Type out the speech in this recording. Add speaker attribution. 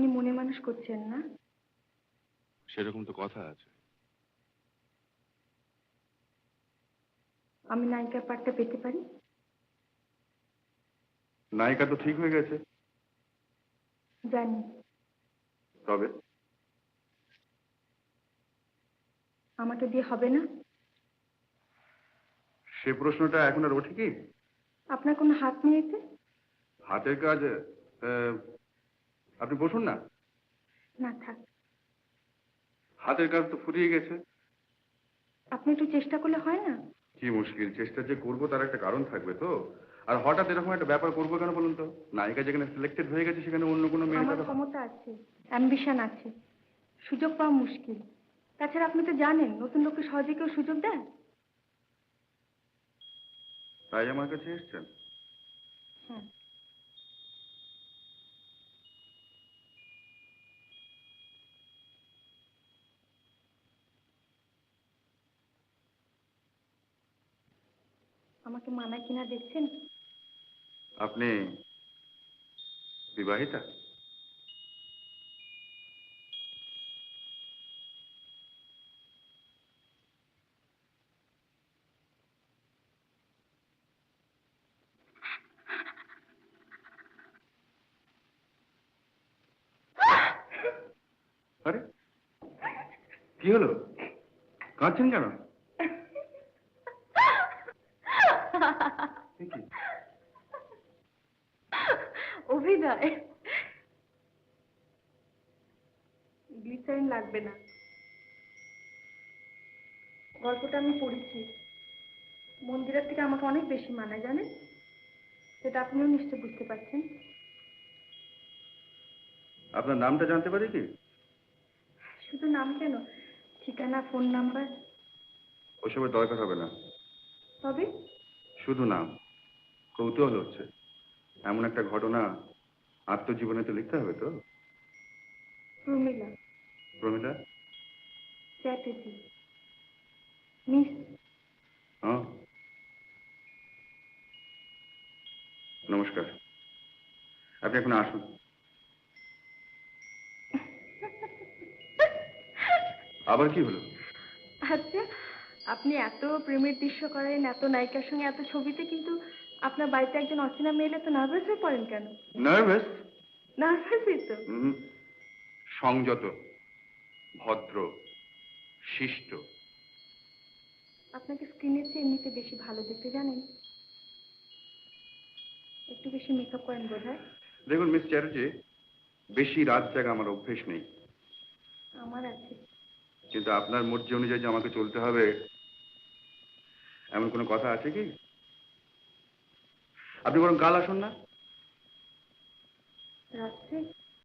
Speaker 1: আপনি মনে মানুষ করছেন না?
Speaker 2: সেরকম তো কথা আছে।
Speaker 1: আমি নায়িকার পাঠটা পেতে পারি?
Speaker 2: নায়িকা তো ঠিক হয়ে গেছে।
Speaker 1: জানি।
Speaker 2: তবে?
Speaker 1: আমাকে দিয়ে হবে না?
Speaker 2: সে প্রশ্নটা এখন আর ওঠে কি?
Speaker 1: আপনার কোনো হাত নেই এতে?
Speaker 2: হাতের কাজ আপনি বসুন না।
Speaker 1: না থাক।
Speaker 2: হাতের কাজ তো ফুরিয়ে গেছে।
Speaker 1: আপনি একটু চেষ্টা করলে হয় না?
Speaker 2: কি মুশকিল চেষ্টা যে করব তার একটা কারণ থাকবে তো। আর হঠাৎ এরকম একটা ব্যাপার করব কেন বলুন তো? নায়িকা যেখানে সিলেক্টেড হয়ে গেছে সেখানে অন্য কোনো
Speaker 1: আমার ক্ষমতা আছে অ্যাম্বিশন আছে। সুযোগ পাওয়া মুশকিল। তাছাড়া আপনি তো জানেন নতুন লোককে সহজে কেউ সুযোগ দেয়?
Speaker 2: তাই আমার কাছে এসছেন।
Speaker 1: হ্যাঁ। আমাকে মানায় কিনা দেখছেন?
Speaker 2: আপনি বিবাহিতা? কি হলো? কাঁদছেন কেন? কি?
Speaker 1: অভিনয়। গ্লিসারিন লাগবে না। গল্পটা আমি পড়েছি। মন্দিরের থেকে আমাকে অনেক বেশি মানায় জানেন? সেটা আপনিও নিশ্চয় বুঝতে পারছেন।
Speaker 2: আপনার নামটা জানতে পারি কি?
Speaker 1: শুধু নাম কেন? ঠিকানা ফোন নাম্বার?
Speaker 2: ওসবের দরকার হবে না।
Speaker 1: তবে?
Speaker 2: শুধু নাম। কৌতূহল হচ্ছে। এমন একটা ঘটনা আত্মজীবনে তো লিখতে হবে তো?
Speaker 1: প্রমিলা।
Speaker 2: প্রমিলা?
Speaker 1: চ্যাটার্জি মিস
Speaker 2: হ্যাঁ। নমস্কার। আপনি এখন আসুন। আবার কি হলো?
Speaker 1: আচ্ছা আপনি এত প্রেমের দৃশ্য করেন এত নায়িকার সঙ্গে এত ছবিতে কিন্তু আপনার বাড়িতে একজন অচেনা মেয়ে এলে তো নার্ভাস হয়ে পড়েন কেন?
Speaker 2: নার্ভাস
Speaker 1: নার্ভাসই তো।
Speaker 2: সংযত ভদ্র শিষ্ট।
Speaker 1: আপনাকে স্ক্রিনের চেয়ে এমনিতে বেশি ভালো দেখতে জানেন? একটু বেশি মেকআপ করেন বোধ হয়
Speaker 2: দেখুন মিস চ্যাটার্জি বেশি রাত জাগা আমার অভ্যেস নেই।
Speaker 1: আমার আছে।
Speaker 2: কিন্তু আপনার মর্জি অনুযায়ী যে আমাকে চলতে হবে এমন কোনো কথা আছে কি? আপনি বরং কাল আসুন না।
Speaker 1: রাত্রে?